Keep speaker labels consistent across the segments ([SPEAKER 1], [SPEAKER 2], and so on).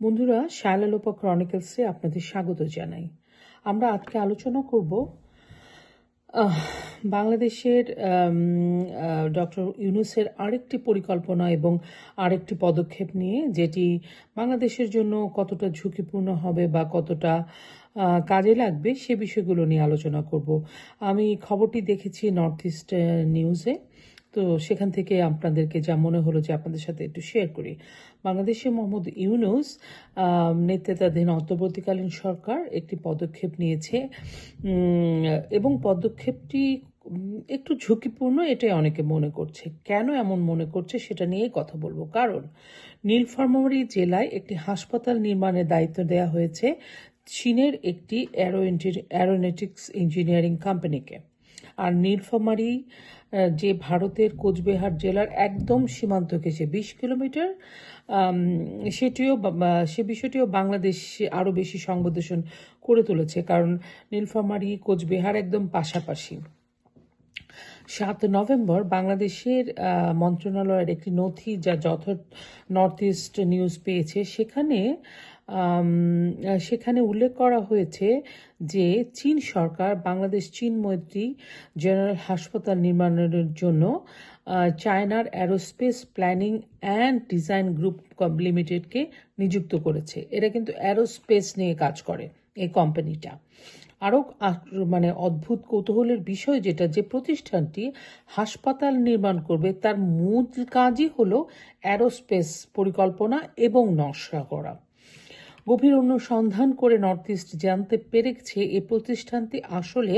[SPEAKER 1] বন্ধুরা শায়লালোপা ক্রনিকলসে আপনাদের স্বাগত জানাই। আমরা আজকে আলোচনা করব বাংলাদেশের ডক্টর ইউনুসের আরেকটি পরিকল্পনা এবং আরেকটি পদক্ষেপ নিয়ে, যেটি বাংলাদেশের জন্য কতটা ঝুঁকিপূর্ণ হবে বা কতটা কাজে লাগবে সে বিষয়গুলো নিয়ে আলোচনা করব। আমি খবরটি দেখেছি নর্থ ইস্ট নিউজে। তো সেখান থেকে আপনাদেরকে যা মনে হলো যে আপনাদের সাথে একটু শেয়ার করি। বাংলাদেশে মোহাম্মদ ইউনুস নেতৃত্বাধীন অন্তর্বর্তীকালীন সরকার একটি পদক্ষেপ নিয়েছে। এবং পদক্ষেপটি একটু ঝুঁকিপূর্ণ এটাই অনেকে মনে করছে। কেন এমন মনে করছে সেটা নিয়েই কথা বলব। কারণ নীলফামারী জেলায় একটি হাসপাতাল নির্মাণের দায়িত্ব দেওয়া হয়েছে চীনের একটি অ্যারো অ্যারোনেটিক্স ইঞ্জিনিয়ারিং কোম্পানিকে আর নীলফামারী আহ, যে ভারতের কোচবিহার জেলার একদম সীমান্ত ঘেঁষে বিশ কিলোমিটার সেটিও সে বিষয়টিও বাংলাদেশ আরও বেশি সংবেদনশীল করে তুলেছে, কারণ নীলফামারী কোচবিহার একদম পাশাপাশি। সাত নভেম্বর বাংলাদেশের মন্ত্রণালয়ের একটি নথি যা যথ নর্থ ইস্ট নিউজ পেয়েছে, সেখানে সেখানে উল্লেখ করা হয়েছে যে চীন সরকার বাংলাদেশ চীন মৈত্রী জেনারেল হাসপাতাল নির্মাণের জন্য চায়নার aerospace planning and design group লিমিটেডকে নিযুক্ত করেছে। এরা কিন্তু অ্যারোস্পেস নিয়ে কাজ করে এই কোম্পানিটা। আরও মানে অদ্ভুত কৌতূহলের বিষয় যেটা যে প্রতিষ্ঠানটি হাসপাতাল নির্মাণ করবে, তার মূল কাজই হলো অ্যারোস্পেস পরিকল্পনা এবং নকশা করা। গভীর অনুসন্ধান করে নর্থ ইস্ট জানতে পেরেছে এই প্রতিষ্ঠানটি আসলে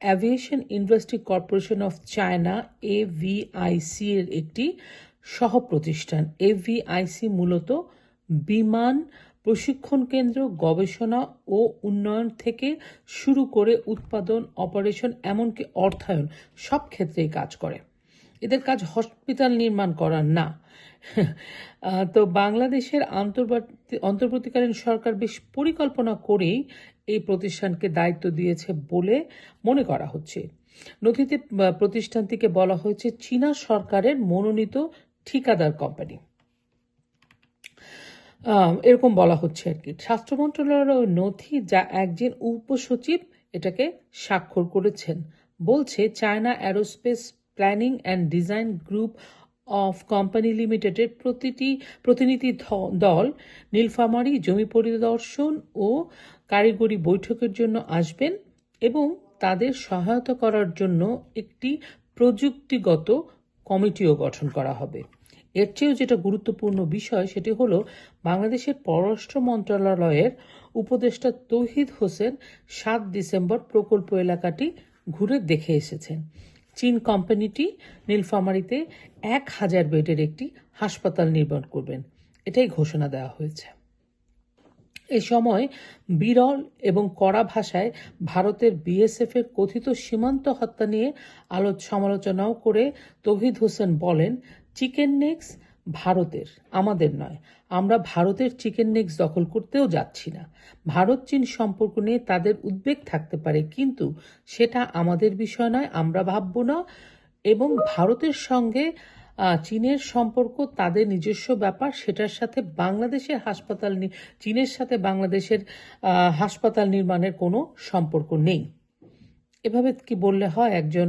[SPEAKER 1] aviation industry corporation of China AVIC এর একটি সহ প্রতিষ্ঠান এভিআইসি মূলত বিমান প্রশিক্ষণ কেন্দ্র, গবেষণা ও উন্নয়ন থেকে শুরু করে উৎপাদন, অপারেশন, এমনকি অর্থায়ন সব ক্ষেত্রেই কাজ করে। এদের কাজ হসপিটাল নির্মাণ করার না। তো বাংলাদেশের অন্তর্বর্তীকালীন সরকার বেশ পরিকল্পনা করেই এই প্রতিষ্ঠানকে দায়িত্ব দিয়েছে বলে মনে করা হচ্ছে। নথিতে প্রতিষ্ঠানটিকে বলা হয়েছে চীনা সরকারের মনোনীত ঠিকাদার কোম্পানি। এরকম বলা হচ্ছে আর কি। স্বাস্থ্য মন্ত্রণালয়ের নথি যা একজন উপসচিব এটাকে স্বাক্ষর করেছেন, বলছে China aerospace planning and design group of company লিমিটেডের প্রতিটি প্রতিনিধি দল, নীলফামারী জমি পরিদর্শন ও কারিগরি বৈঠকের জন্য আসবেন এবং তাদের সহায়তা করার জন্য একটি প্রযুক্তিগত কমিটিও গঠন করা হবে। এর চেয়েও যেটা গুরুত্বপূর্ণ বিষয় সেটি হলো বাংলাদেশের পররাষ্ট্র মন্ত্রণালয়ের উপদেষ্টা তৌহিদ হোসেন সাত ডিসেম্বর প্রকল্প এলাকাটি ঘুরে দেখে এসেছেন। চীন কোম্পানিটি নীলফামারিতে এক হাজার বেডের একটি হাসপাতাল নির্মাণ করবেন। এটাই ঘোষণা দেওয়া হয়েছে। এ সময় বিরল এবং কড়া ভাষায় ভারতের বিএসএফ এর কথিত সীমান্ত হত্যা নিয়ে আলোচ সমালোচনাও করে তহিদ হোসেন বলেন, চিকেন নেক্স ভারতের, আমাদের নয়। আমরা ভারতের চিকেন নেক্স দখল করতেও যাচ্ছি না। ভারত, চীন সম্পর্ক নিয়ে তাদের উদ্বেগ থাকতে পারে, কিন্তু সেটা আমাদের বিষয় নয়, আমরা ভাবব না। এবং ভারতের সঙ্গে চীনের সম্পর্ক তাদের নিজস্ব ব্যাপার, সেটার সাথে বাংলাদেশের হাসপাতাল চীনের সাথে বাংলাদেশের হাসপাতাল নির্মাণের কোনো সম্পর্ক নেই। এভাবে কি বললে হয় একজন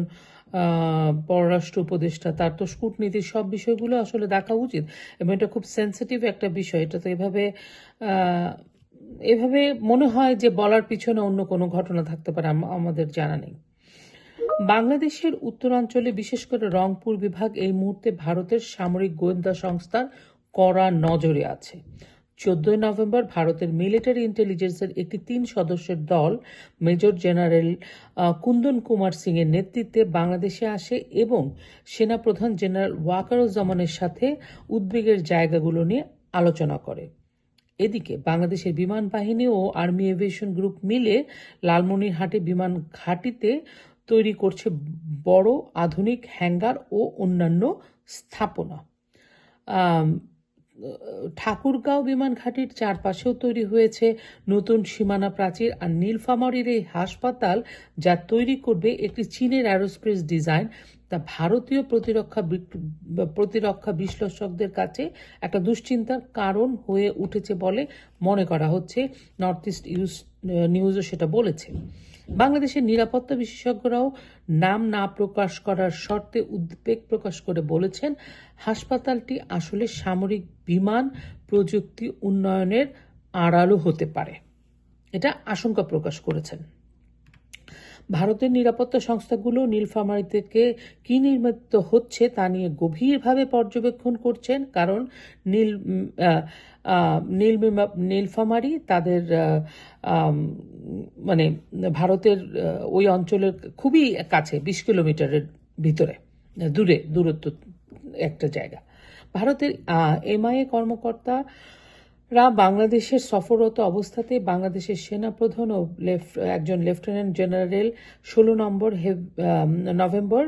[SPEAKER 1] পররাষ্ট্র উপদেষ্টা, তার তো কূটনীতির সব বিষয়গুলো আসলে দেখা উচিত। এবং এটা খুব সেন্সিটিভ একটা বিষয়। এটা তো এভাবে এভাবে মনে হয় যে বলার পিছনে অন্য কোনো ঘটনা থাকতে পারে, আম- আমাদের জানা নেই। বাংলাদেশের উত্তরাঞ্চলে বিশেষ করে রংপুর বিভাগ এই মুহূর্তে ভারতের সামরিক গোয়েন্দা সংস্থার কড়া নজরে আছে। চোদ্দই নভেম্বর ভারতের মিলিটারি ইন্টেলিজেন্সের একটি তিন সদস্যের দল, মেজর জেনারেল কুন্দন কুমার সিং এর নেতৃত্বে বাংলাদেশে আসে এবং সেনাপ্রধান জেনারেল ওয়াকারুজ্জামানের সাথে উদ্বেগের জায়গাগুলো নিয়ে আলোচনা করে। এদিকে বাংলাদেশের বিমান বাহিনী ও আর্মি এভিয়েশন গ্রুপ মিলে লালমনিরহাটে বিমান ঘাঁটিতে তৈরি করছে বড় আধুনিক হ্যাঙ্গার ও অন্যান্য স্থাপনা। ঠাকুরগাঁও বিমান ঘাঁটির চারপাশেও তৈরি হয়েছে নতুন সীমানা প্রাচীর আর নীলফামারীর এই হাসপাতাল যা তৈরি করবে একটি চীনের অ্যারোস্পেস ডিজাইন তা ভারতীয় প্রতিরক্ষা প্রতিরক্ষা বিশ্লেষকদের কাছে একটা দুশ্চিন্তার কারণ হয়ে উঠেছে বলে মনে করা হচ্ছে। নর্থ ইস্ট ইউজ নিউজও সেটা বলেছে। বাংলাদেশের নিরাপত্তা বিশেষজ্ঞরাও নাম না প্রকাশ করার শর্তে উদ্বেগ প্রকাশ করে বলেছেন, হাসপাতালটি আসলে সামরিক বিমান প্রযুক্তি উন্নয়নের আড়ালও হতে পারে। এটা আশঙ্কা প্রকাশ করেছেন। ভারতের নিরাপত্তা সংস্থাগুলো নীলফামারী থেকে কি নির্মিত হচ্ছে তা নিয়ে গভীরভাবে পর্যবেক্ষণ করছেন, কারণ নীল আহ, নীলফামারী তাদের মানে ভারতের ওই অঞ্চলের খুবই কাছে বিশ কিলোমিটারের ভিতরে দূরে দূরত্ব একটা জায়গা। ভারতের এমআইএ কর্মকর্তা রা বাংলাদেশের সফররত অবস্থাতে বাংলাদেশের সেনাপ্রধান ও একজন লেফটেন্যান্ট জেনারেল ষোলো নম্বর নভেম্বর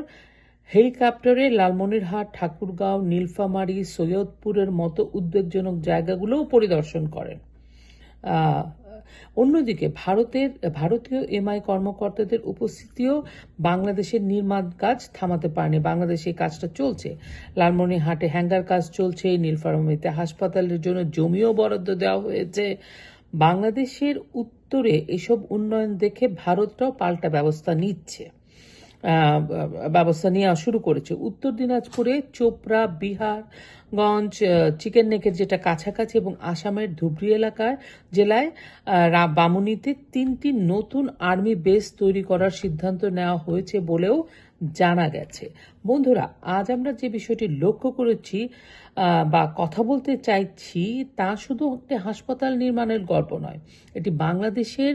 [SPEAKER 1] হেলিকপ্টারে লালমনিরহাট, ঠাকুরগাঁও, নীলফামারী, সৈয়দপুরের মতো উদ্বেগজনক জায়গাগুলোও পরিদর্শন করেন। অন্যদিকে ভারতের, ভারতীয় এমআই কর্মকর্তাদের উপস্থিতিও বাংলাদেশের নির্মাণ কাজ থামাতে পারেনি। বাংলাদেশে এই কাজটা চলছে। লালমনিরহাটে হ্যাঙ্গার কাজ চলছে, নীলফামারীতে হাসপাতালের জন্য জমিও বরাদ্দ দেওয়া হয়েছে। বাংলাদেশের উত্তরে এসব উন্নয়ন দেখে ভারতটাও পাল্টা ব্যবস্থা নিচ্ছে। ব্যবস্থা নেওয়া শুরু করেছে। উত্তর দিনাজপুরে চোপড়া, বিহারগঞ্জ চিকেন নেকের যেটা কাছাকাছি এবং আসামের ধুবড়ি এলাকায় জেলায় বামুনিতে তিনটি নতুন আর্মি বেস তৈরি করার সিদ্ধান্ত নেওয়া হয়েছে বলেও জানা গেছে। বন্ধুরা, আজ আমরা যে বিষয়টি লক্ষ্য করেছি বা কথা বলতে চাইছি, তা শুধু একটি হাসপাতাল নির্মাণের গল্প নয়। এটি বাংলাদেশের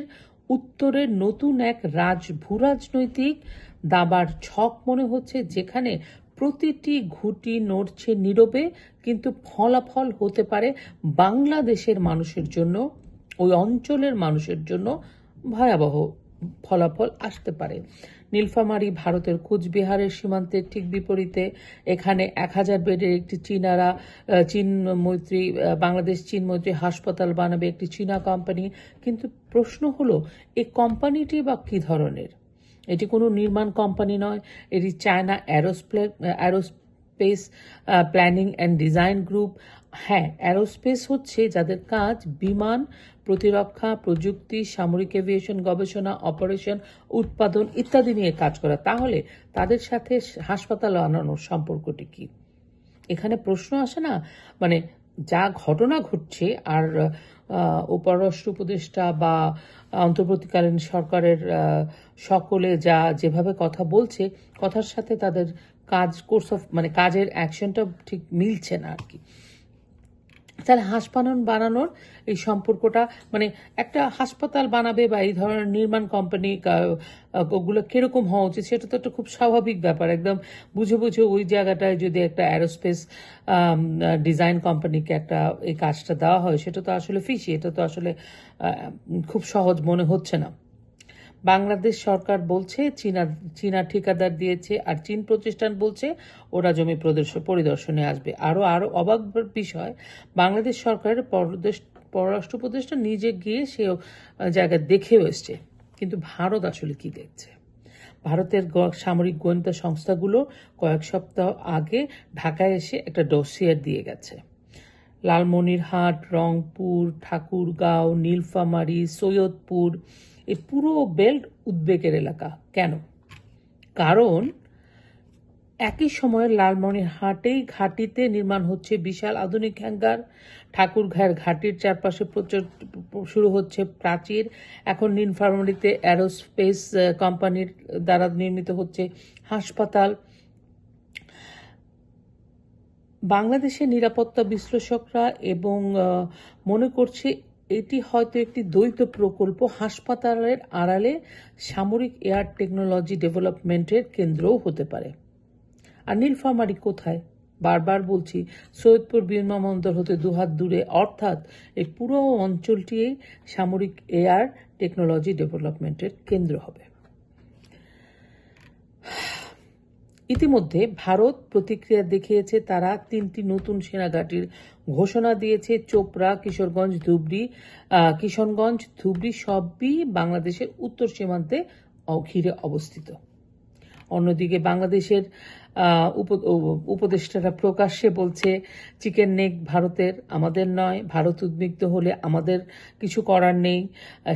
[SPEAKER 1] উত্তরের নতুন এক রাজ ভূরাজনৈতিক দাবার ছক মনে হচ্ছে যেখানে প্রতিটি ঘুটি নড়ছে নীরবে, কিন্তু ফলাফল হতে পারে বাংলাদেশের মানুষের জন্য, ওই অঞ্চলের মানুষের জন্য ভয়াবহ ফলাফল আসতে পারে। নীলফামারী ভারতের কুচবিহারের সীমান্তের ঠিক বিপরীতে, এখানে এক হাজার বেডের একটি চীনারা চীন মৈত্রী বাংলাদেশ চীন মৈত্রী হাসপাতাল বানাবে একটি চীনা কোম্পানি কিন্তু প্রশ্ন হলো এই কোম্পানিটি বা কি ধরনের? এটি কোনো নির্মাণ কোম্পানি নয়। এটি China অ্যারোস্প্লে aerospace planning and design group হ্যাঁ অ্যারোস্পেস হচ্ছে যাদের কাজ বিমান প্রতিরক্ষা, প্রযুক্তি, সামরিক এভিয়েশন গবেষণা অপারেশন উৎপাদন ইত্যাদি নিয়ে কাজ করা। তাহলে তাদের সাথে হাসপাতাল আনানোর সম্পর্কটি কি? এখানে প্রশ্ন আসে না? মানে যা ঘটনা ঘটছে আর উপরাষ্ট্র উপদেষ্টা বা অন্তর্বর্তীকালীন সরকারের সকলে যা যেভাবে কথা বলছে, কথার সাথে তাদের কাজ কোর্স অফ মানে কাজের অ্যাকশনটা ঠিক মিলছে না আর কি। তাহলে হাসপাতাল বানানোর এই সম্পর্কটা মানে একটা হাসপাতাল বানাবে বা এই ধরনের নির্মাণ কোম্পানি ওগুলো কীরকম হওয়া উচিত সেটা তো একটা খুব স্বাভাবিক ব্যাপার। একদম বুঝে বুঝে ওই জায়গাটায় যদি একটা অ্যারোস্পেস ডিজাইন কোম্পানিকে একটা এই কাজটা দেওয়া হয়, সেটা তো আসলে ফিসি এটা তো আসলে খুব সহজ মনে হচ্ছে না। বাংলাদেশ সরকার বলছে, চীনা চীনা ঠিকাদার দিয়েছে আর চীন প্রতিষ্ঠান বলছে ওরা জমি প্রদর্শন পরিদর্শনে আসবে। আরও আরও অবাক বিষয়, বাংলাদেশ সরকারের পররাষ্ট্র উপদেষ্টা নিজে গিয়ে সে জায়গা দেখেও এসছে। কিন্তু ভারত আসলে কি দেখছে? ভারতের সামরিক গোয়েন্দা সংস্থাগুলো কয়েক সপ্তাহ আগে ঢাকায় এসে একটা ডসিয়ার দিয়ে গেছে। লালমনিরহাট, রংপুর, ঠাকুরগাঁও, নীলফামারী, সৈয়দপুর এই পুরো বেল্ট উদ্বেগের এলাকা। কেন? কারণ একই সময়ে লালমনিরহাটেই ঘাটিতে নির্মাণ হচ্ছে বিশাল আধুনিক হ্যাঙ্গার। ঠাকুরঘায়ের ঘাটির চারপাশে প্রচুর শুরু হচ্ছে প্রাচীর। এখন নীলফামারীতে অ্যারোস্পেস কোম্পানির দ্বারা নির্মিত হচ্ছে হাসপাতাল। বাংলাদেশের নিরাপত্তা বিশ্লেষকরা এবং মনে করছে এটি হয়তো একটি দ্বৈত প্রকল্প। হাসপাতালের আড়ালে সামরিক এয়ার টেকনোলজি ডেভেলপমেন্টের কেন্দ্রও হতে পারে। আর নীলফামারি কোথায়? বারবার বলছি, সৈয়দপুর বিমানবন্দর হতে দুহাত দূরে। অর্থাৎ এই পুরো অঞ্চলটি সামরিক এয়ার টেকনোলজি ডেভেলপমেন্টের কেন্দ্র হবে। ইতিমধ্যে ভারত প্রতিক্রিয়া দেখিয়েছে তারা তিনটি নতুন সেনাঘাটির ঘোষণা দিয়েছে। চোপড়া, কিশোরগঞ্জ, ধুবড়ি কিশনগঞ্জ, ধুবড়ি সবই বাংলাদেশের উত্তর সীমান্তে ঘিরে অবস্থিত। অন্যদিকে বাংলাদেশের উপদেষ্টারা প্রকাশ্যে বলছে, চিকেন নেক ভারতের আমাদের নয়, ভারত উদ্বিগ্ন হলে আমাদের কিছু করার নেই।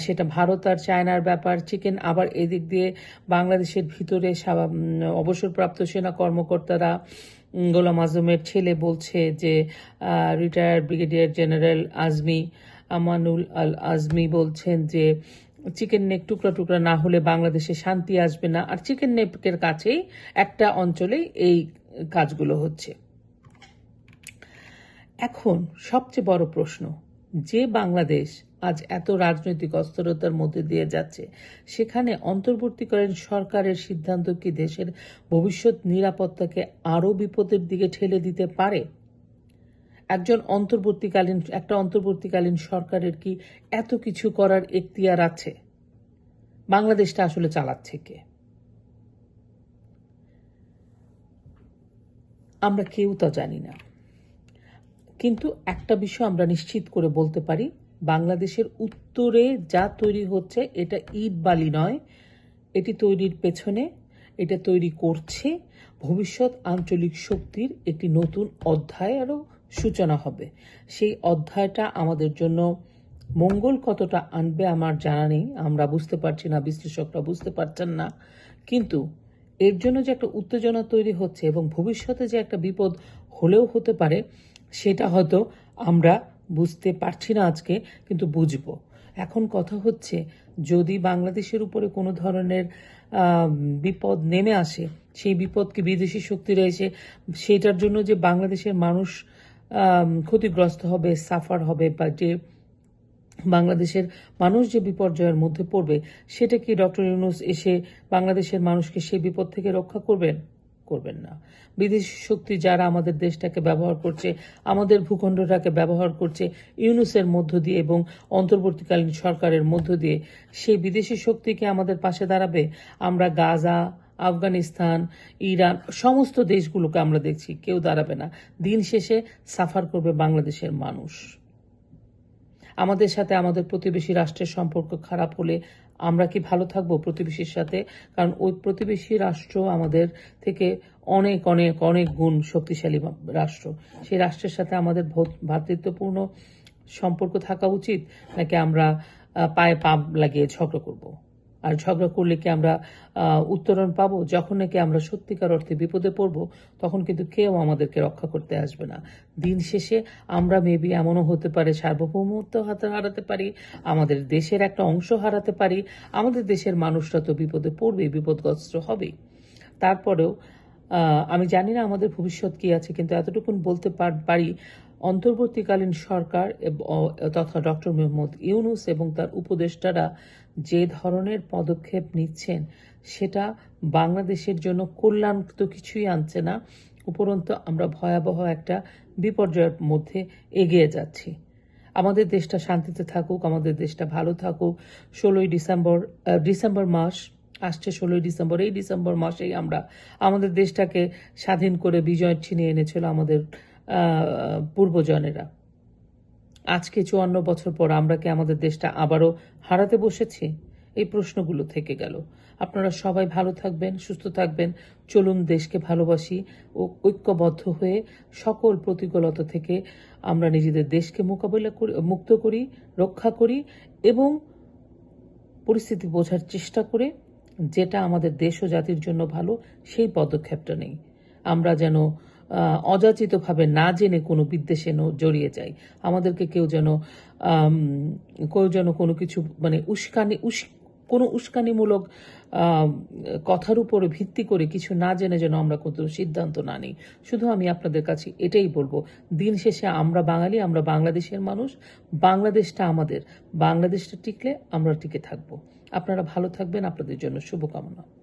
[SPEAKER 1] সেটা ভারত আর চায়নার ব্যাপার। চিকেন আবার এদিক দিয়ে বাংলাদেশের ভিতরে অবসরপ্রাপ্ত সেনা কর্মকর্তারা গোলাম আজমের ছেলে বলছে যে retired brigadier general Azmi, Amanul Al Azmi বলছেন যে চিকেন নেক টুকরা টুকরা না হলে বাংলাদেশে শান্তি আসবে না। আর চিকেন নেকের কাছেই একটা অঞ্চলেই এই কাজগুলো হচ্ছে। এখন সবচেয়ে বড় প্রশ্ন, যে বাংলাদেশ আজ এত রাজনৈতিক অস্থিরতার মধ্যে দিয়ে যাচ্ছে, সেখানে অন্তর্বর্তীকালীন সরকারের সিদ্ধান্ত কি দেশের ভবিষ্যৎ নিরাপত্তাকে আরও বিপদের দিকে ঠেলে দিতে পারে? একজন অন্তর্বর্তীকালীন, একটা অন্তর্বর্তীকালীন সরকারের কি এত কিছু করার এখতিয়ার আছে? বাংলাদেশটা আসলে চালাচ্ছে কে? আমরা কেউ তা জানি না। কিন্তু একটা বিষয় আমরা নিশ্চিত করে বলতে পারি, বাংলাদেশের উত্তরে যা তৈরি হচ্ছে এটা ইট বালি নয়, এটি তৈরির পেছনে, এটা তৈরি করছে, ভবিষ্যৎ আঞ্চলিক শক্তির একটি নতুন অধ্যায়েরও সূচনা হবে। সেই অধ্যায়টা আমাদের জন্য মঙ্গল কতটা আনবে আমার জানা নেই, আমরা বুঝতে পারছি না, বিশ্লেষকরা বুঝতে পারছেন না। কিন্তু এর জন্য যে একটা উত্তেজনা তৈরি হচ্ছে এবং ভবিষ্যতে যে একটা বিপদ হলেও হতে পারে, সেটা হয়তো আমরা বুঝতে পারছি না আজকে, কিন্তু বুঝব। এখন কথা হচ্ছে, যদি বাংলাদেশের উপরে কোনো ধরনের বিপদ নেমে আসে, সেই বিপদকে বিদেশি শক্তিরা এসে সেটার জন্য যে বাংলাদেশের মানুষ ক্ষতিগ্রস্ত হবে সাফার হবে বা যে বাংলাদেশের মানুষ যে বিপর্যয়ের মধ্যে পড়বে, সেটা কি ডক্টর ইউনুস এসে বাংলাদেশের মানুষকে সেই বিপদ থেকে রক্ষা করবেন? করবেন না। বিদেশি শক্তি যারা আমাদের দেশটাকে ব্যবহার করছে, আমাদের ভূখণ্ডটাকে ব্যবহার করছে, ইউনুসের মধ্য দিয়ে এবং অন্তর্বর্তীকালীন সরকারের মধ্য দিয়ে, সেই বিদেশি শক্তিকে আমাদের পাশে দাঁড়াবে? আমরা গাজা আফগানিস্তান, ইরান, সমস্ত দেশগুলোকে আমরা দেখছি, কেউ দাঁড়াবে না। দিন শেষে সাফার করবে বাংলাদেশের মানুষ। আমাদের সাথে আমাদের প্রতিবেশী রাষ্ট্রের সম্পর্ক খারাপ হলে আমরা কি ভালো থাকব প্রতিবেশীর সাথে? কারণ ওই প্রতিবেশী রাষ্ট্র আমাদের থেকে অনেক অনেক অনেক গুণ শক্তিশালী রাষ্ট্র। সেই রাষ্ট্রের সাথে আমাদের ভ্রাতৃত্বপূর্ণ সম্পর্ক থাকা উচিত, নাকি আমরা পায়ে পা লাগিয়ে ঝগড়া করব? আর ঝগড়া করলে কি আমরা উত্তরণ পাবো? যখন নাকি আমরা সত্যিকার অর্থে বিপদে পড়ব, তখন কিন্তু কেউ আমাদেরকে রক্ষা করতে আসবে না। দিন শেষে আমরা মেবি এমনও হতে পারে, সার্বভৌমত্ব হাতে হারাতে পারি, আমাদের দেশের একটা অংশ হারাতে পারি, আমাদের দেশের মানুষরা তো বিপদে পড়বে বিপদগ্রস্ত হবেই। তারপরেও আমি জানি না আমাদের ভবিষ্যৎ কি আছে, কিন্তু এতটুকুন বলতে পারি অন্তর্বর্তীকালীন সরকার তথা ডক্টর মোহাম্মদ ইউনুস এবং তার উপদেষ্টারা যে ধরনের পদক্ষেপ নিচ্ছেন, সেটা বাংলাদেশের জন্য কল্যাণ তো কিছুই আনছে না। উপরন্তু আমরা ভয়াবহ একটা বিপর্যয়ের মধ্যে এগিয়ে যাচ্ছি। আমাদের দেশটা শান্তিতে থাকুক, আমাদের দেশটা ভালো থাকুক। ষোলোই ডিসেম্বর ডিসেম্বর মাস আসছে, ষোলোই ডিসেম্বর। এই ডিসেম্বর মাসেই আমরা আমাদের দেশটাকে স্বাধীন করে বিজয় ছিনিয়ে এনেছিল আমাদের পূর্বজনেরা। আজকে চুয়ান্ন বছর পর আমরা কি আমাদের দেশটা আবারও হারাতে বসেছি? এই প্রশ্নগুলো থেকে গেল। আপনারা সবাই ভালো থাকবেন, সুস্থ থাকবেন। চলুন দেশকে ভালোবাসি ও ঐক্যবদ্ধ হয়ে সকল প্রতিকূলতা থেকে আমরা নিজেদের দেশকে মোকাবিলা করি, মুক্ত করি, রক্ষা করি এবং পরিস্থিতি বোঝার চেষ্টা করে যেটা আমাদের দেশ ও জাতির জন্য ভালো, সেই পদক্ষেপটা নেই। আমরা যেন অযাচিতভাবে না জেনে কোনো বিদ্বেষে জড়িয়ে যাই আমাদেরকে কেউ যেন কেউ যেন কোনো কিছু মানে উস্কানি, উস, কোনো উস্কানিমূলক কথার উপরে ভিত্তি করে কিছু না জেনে যেন আমরা কোনো সিদ্ধান্ত না নিই। শুধু আমি আপনাদের কাছে এটাই বলব, দিন শেষে আমরা বাঙালি, আমরা বাংলাদেশের মানুষ, বাংলাদেশটা আমাদের, বাংলাদেশটা টিকলে আমরা টিকে থাকব। আপনারা ভালো থাকবেন, আপনাদের জন্য শুভকামনা।